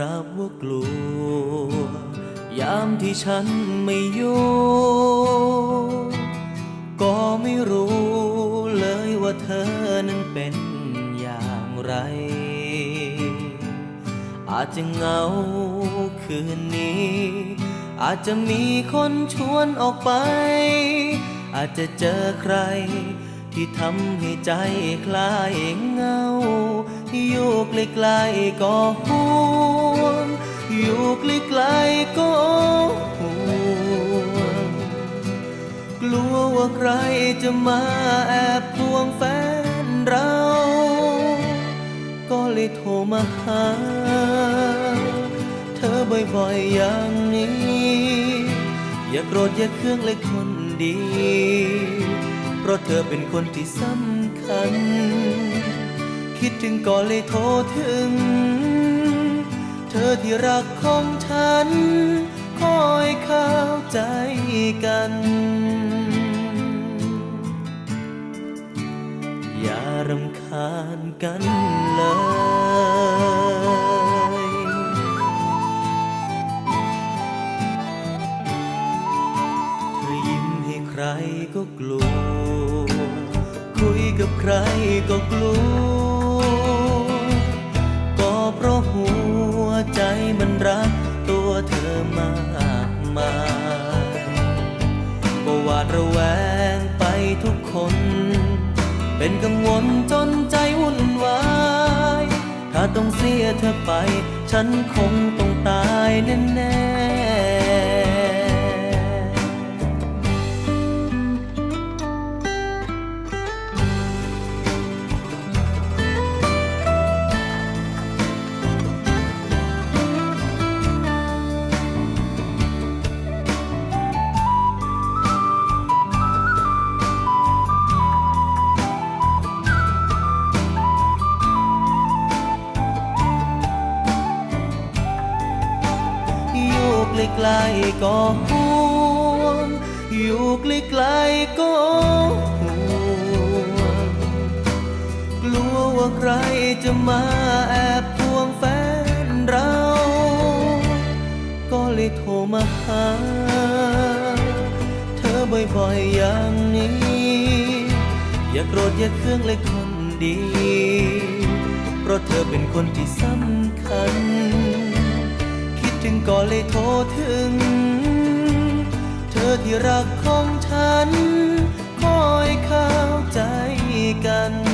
รับว่ากลัว ยามที่ฉันไม่อยู่ก็ไม่รู้เลยว่าเธอนั้นเป็นอย่างไร อาจจะเหงาคืนนี้ อาจจะมีคนชวนออกไป อาจจะเจอใคร ที่ทำให้ใจคลายเงา อยู่ใกล้ๆก็ห่วง อยู่ใกล้ๆก็ห่วง กลัวว่าใครจะมาแอบทวงแฟนเรา ก็เลยโทรมาหา เธอบ่อยๆอย่างนี้ อย่าโกรธอย่าเครื่องเลยคนดี เพราะเธอเป็นคนที่สำคัญ คิดถึงก่อนเลยโทรถึง เธอที่รักของฉัน คอยเข้าใจกัน อย่ารำคาญกันเลย ก็กลัว คุยกับใครก็กลัว ก็เพราะหัวใจมันรักตัวเธอมากมายก็หวาดระแวงไปทุกคน เป็นกังวลจนใจวุ่นวาย ถ้าต้องเสียเธอไป ฉันคงต้องตายแน่ๆ ใกล้ๆก็ห่วง อยู่ใกล้ๆก็ห่วง กลัวว่าใครจะมาแอบทวงแฟนเรา ก็เลยโทรมาหา เธอบ่อยๆอย่างนี้ อย่าโกรธอย่าเครื่องเลยคนดี เพราะเธอเป็นคนที่สำคัญ ถึงก็เลยโทรถึง เธอที่รักของฉัน คอยเข้าใจกันอย่ารำคาญกัน